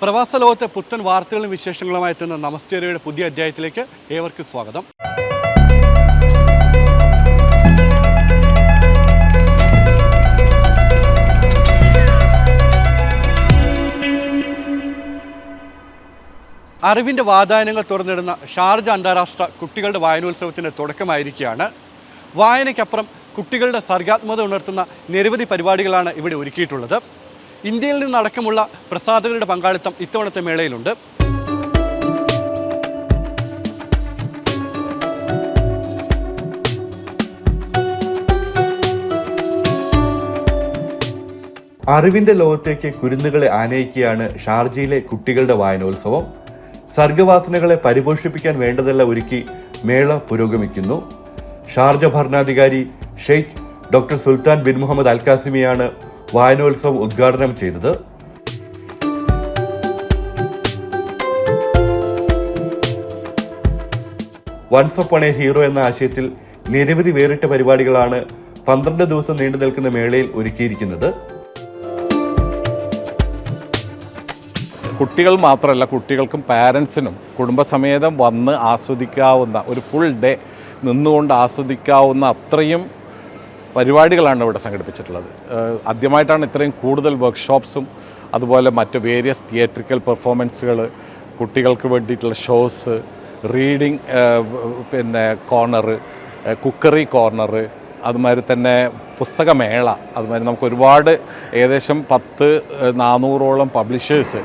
പ്രവാസ ലോകത്തെ പുത്തൻ വാർത്തകളും വിശേഷങ്ങളുമായി എത്തുന്ന നമസ്തേരയുടെ പുതിയ അധ്യായത്തിലേക്ക് ഏവർക്കും സ്വാഗതം. അറിവിന്റെ വാതായനങ്ങൾ തുറന്നിടുന്ന ഷാർജ അന്താരാഷ്ട്ര കുട്ടികളുടെ വായനോത്സവത്തിന്റെ തുടക്കമായിരിക്കുകയാണ്. വായനയ്ക്കപ്പുറം കുട്ടികളുടെ സർഗാത്മത ഉണർത്തുന്ന നിരവധി പരിപാടികളാണ് ഇവിടെ ഒരുക്കിയിട്ടുള്ളത്. ഇന്ത്യയിൽ നിന്നടക്കമുള്ള പ്രസാധകരുടെ പങ്കാളിത്തം ഇത്തവണത്തെ മേളയിലുണ്ട്. അറിവിന്റെ ലോകത്തേക്ക് കുരുന്നുകളെ ആനയിക്കുകയാണ് ഷാർജയിലെ കുട്ടികളുടെ വായനോത്സവം. സർഗവാസനകളെ പരിപോഷിപ്പിക്കാൻ വേണ്ടതെല്ലാം ഒരുക്കി മേള പുരോഗമിക്കുന്നു. ഷാർജ ഭരണാധികാരി Sheikh doctor Sultan bin Muhammad Al കാസിമിയാണ് വായനോത്സവം ഉദ്ഘാടനം ചെയ്തത് വൺസ് അപ്പോൺ എ ഹീറോ എന്ന ആശയത്തിൽ നിരവധി വേറിട്ട പരിപാടികളാണ് പന്ത്രണ്ട് ദിവസം നീണ്ടു നിൽക്കുന്ന മേളയിൽ ഒരുക്കിയിരിക്കുന്നത്. കുട്ടികൾ മാത്രമല്ല കുട്ടികൾക്കും പാരൻസിനും കുടുംബസമേതം വന്ന് ആസ്വദിക്കാവുന്ന ഒരു ഫുൾ ഡേ നിന്നുകൊണ്ട് ആസ്വദിക്കാവുന്ന അത്രയും പരിപാടികളാണ് ഇവിടെ സംഘടിപ്പിച്ചിട്ടുള്ളത്. ആദ്യമായിട്ടാണ് ഇത്രയും കൂടുതൽ വർക്ക്ഷോപ്സും അതുപോലെ മറ്റ് വേരിയസ് തിയേറ്ററിക്കൽ പെർഫോമൻസുകൾ കുട്ടികൾക്ക് വേണ്ടിയിട്ടുള്ള ഷോസ് റീഡിങ് പിന്നെ കോർണർ കുക്കറി കോർണർ അതുമാതിരി തന്നെ പുസ്തകമേള അതുമാതിരി നമുക്ക് ഒരുപാട് ഏകദേശം പത്ത് നാനൂറോളം പബ്ലിഷേഴ്സ്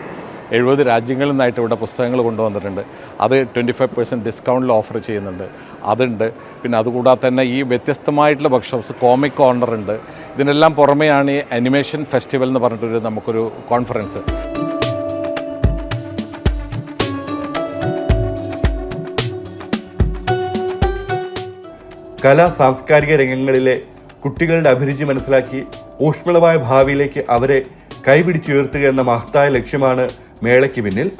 എഴുപത് രാജ്യങ്ങളിൽ നിന്നായിട്ട് ഇവിടെ പുസ്തകങ്ങൾ കൊണ്ടുവന്നിട്ടുണ്ട്. അത് ട്വന്റി ഫൈവ് പെർസെന്റ് ഡിസ്കൗണ്ടിൽ ഓഫർ ചെയ്യുന്നുണ്ട്. അതുണ്ട്. പിന്നെ അതുകൂടാതെ തന്നെ ഈ വ്യത്യസ്തമായിട്ടുള്ള വർക്ക്ഷോപ്സ് കോമിക് കോർണർ ഉണ്ട്. ഇതിനെല്ലാം പുറമെയാണ് ഈ അനിമേഷൻ ഫെസ്റ്റിവൽ എന്ന് പറഞ്ഞിട്ടൊരു നമുക്കൊരു കോൺഫറൻസ് കലാ സാംസ്കാരിക രംഗങ്ങളിലെ കുട്ടികളുടെ അഭിരുചി മനസ്സിലാക്കി ഊഷ്മളമായ ഭാവിയിലേക്ക് അവരെ കൈപിടിച്ചുയർത്തുക എന്ന മഹത്തായ ലക്ഷ്യമാണ് മേളയ്ക്ക് പിന്നിൽ.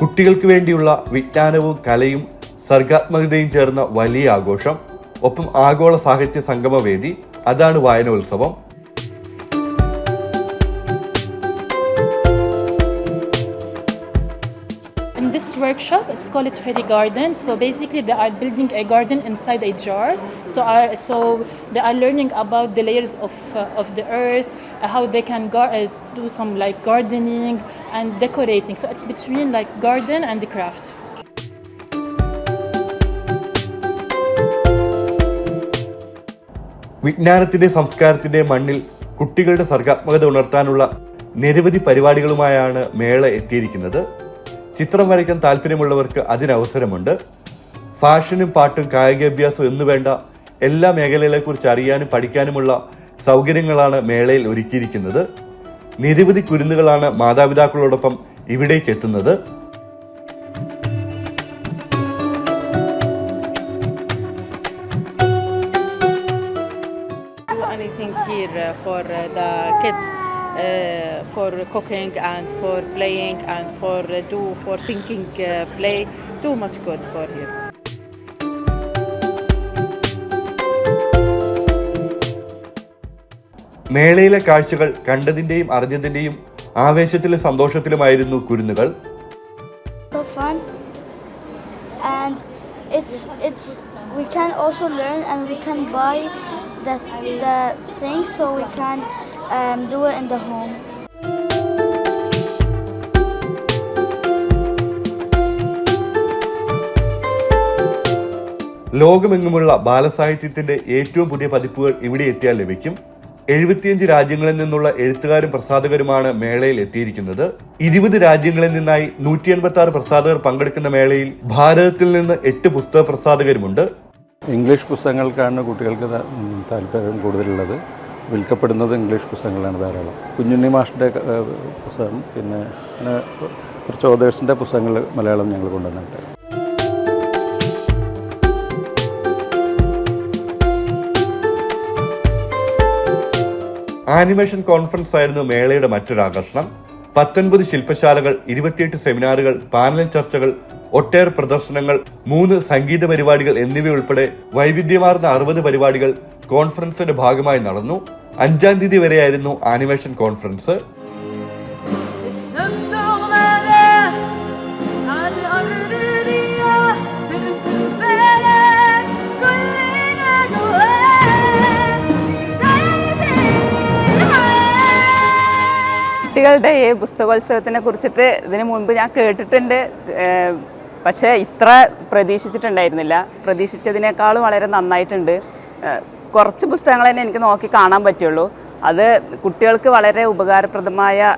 കുട്ടികൾക്ക് വേണ്ടിയുള്ള വിജ്ഞാനവും കലയും സർഗാത്മകതയും ചേർന്ന വലിയ ആഘോഷം. ഒപ്പം ആഗോള സാഹിത്യ സംഗമവേദി അതാണ് വായനോത്സവം. Workshop, it's called it Fairy Garden. So basically, they are building a garden inside a jar. So, are, so they are learning about the layers of, uh, of the earth, uh, how they can gar- uh, do some like gardening and decorating. So it's between like garden and the craft. വിജ്ഞാനത്തിന്റെ സംസ്കാരത്തിന്റെ മണ്ണിൽ കുട്ടികളുടെ സർഗാത്മകത ഉണർത്താനുള്ള നിരവധി പരിപാടികളുമായാണ് മേള എത്തിയിരിക്കുന്നത് ചിത്രം വരയ്ക്കാൻ താല്പര്യമുള്ളവർക്ക് അതിനവസരമുണ്ട്. ഫാഷനും പാട്ടും കായികാഭ്യാസവും എന്നു വേണ്ട എല്ലാ മേഖലകളെക്കുറിച്ച് അറിയാനും പഠിക്കാനുമുള്ള സൗകര്യങ്ങളാണ് മേളയിൽ ഒരുക്കിയിരിക്കുന്നത്. നിരവധി കുരുന്നുകളാണ് മാതാപിതാക്കളോടൊപ്പം ഇവിടേക്ക് എത്തുന്നത്. Uh, uh, the kids. For cooking and for playing and for uh, do for thinking uh, play too much good for here മേളയിലെ കാഴ്ചകൾ കണ്ടതിന്റെയും അറിഞ്ഞതിന്റെയും ആവേശത്തിലും സന്തോഷത്തിലുമായിരുന്നു കുരുന്നുകൾ so fun and it's it's we can also learn and we can buy the, the things so we can um, do it in the home. ലോകമെങ്ങുമുള്ള ബാലസാഹിത്യത്തിന്റെ ഏറ്റവും പുതിയ പതിപ്പുകൾ ഇവിടെ എത്തിയാൽ ലഭിക്കും. എഴുപത്തിയഞ്ച് രാജ്യങ്ങളിൽ നിന്നുള്ള എഴുത്തുകാരും പ്രസാധകരുമാണ് മേളയിൽ എത്തിയിരിക്കുന്നത്. ഇരുപത് രാജ്യങ്ങളിൽ നിന്നായി നൂറ്റി എൺപത്തി ആറ് പ്രസാധകർ പങ്കെടുക്കുന്ന മേളയിൽ ഭാരതത്തിൽ നിന്ന് എട്ട് പുസ്തക പ്രസാധകരുമുണ്ട്. ഇംഗ്ലീഷ് പുസ്തകങ്ങൾക്കാണ് കുട്ടികൾക്ക് താല്പര്യം കൂടുതലുള്ളത്. വിൽക്കപ്പെടുന്നത് ഇംഗ്ലീഷ് പുസ്തകങ്ങളാണ് ധാരാളം. കുഞ്ഞുണ്ണി മാഷിന്റെ പുസ്തകം പിന്നെ അങ്ങനെ കുറച്ച് ഓതേഴ്സിന്റെ പുസ്തകങ്ങൾ മലയാളം ഞങ്ങൾ കൊണ്ടുവന്നിട്ടുണ്ട്. ആനിമേഷൻ കോൺഫറൻസ് ആയിരുന്നു മേളയുടെ മറ്റൊരു ആകർഷണം. പത്തൊൻപത് ശില്പശാലകൾ ഇരുപത്തിയെട്ട് സെമിനാറുകൾ പാനൽ ചർച്ചകൾ ഒട്ടേറെ പ്രദർശനങ്ങൾ മൂന്ന് സംഗീത പരിപാടികൾ എന്നിവയുൾപ്പെടെ വൈവിധ്യമാർന്ന അറുപത് പരിപാടികൾ കോൺഫറൻസിന്റെ ഭാഗമായി നടന്നു. അഞ്ചാം തീയതി വരെയായിരുന്നു ആനിമേഷൻ കോൺഫറൻസ്. കുട്ടികളുടെ ഈ പുസ്തകോത്സവത്തിനെ കുറിച്ചിട്ട് ഇതിനു മുൻപ് ഞാൻ കേട്ടിട്ടുണ്ട്. പക്ഷേ ഇത്ര പ്രതീക്ഷിച്ചിട്ടുണ്ടായിരുന്നില്ല. പ്രതീക്ഷിച്ചതിനേക്കാളും വളരെ നന്നായിട്ടുണ്ട്. കുറച്ച് പുസ്തകങ്ങൾ തന്നെ എനിക്ക് നോക്കി കാണാൻ പറ്റുള്ളൂ. അത് കുട്ടികൾക്ക് വളരെ ഉപകാരപ്രദമായ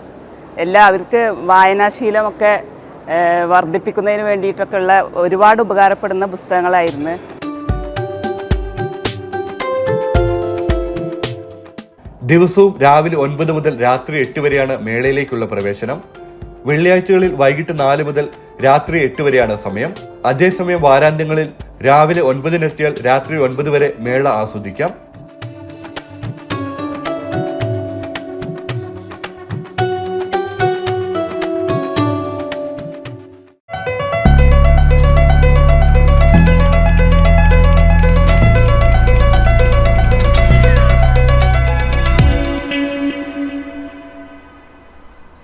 എല്ലാ അവർക്ക് വായനാശീലമൊക്കെ വർദ്ധിപ്പിക്കുന്നതിന് വർദ്ധിപ്പിക്കുന്നതിന് വേണ്ടിയിട്ടൊക്കെയുള്ള ഒരുപാട് ഉപകാരപ്പെടുന്ന പുസ്തകങ്ങളായിരുന്നു. ദിവസവും രാവിലെ ഒൻപത് മുതൽ രാത്രി എട്ട് വരെയാണ് മേളയിലേക്കുള്ള പ്രവേശനം. വെള്ളിയാഴ്ചകളിൽ വൈകിട്ട് നാല് മുതൽ രാത്രി എട്ട് വരെയാണ് സമയം. അതേസമയം വാരാന്ത്യങ്ങളിൽ രാവിലെ ഒൻപതിനെത്തിയാൽ രാത്രി ഒൻപത് വരെ മേള ആസ്വദിക്കാം.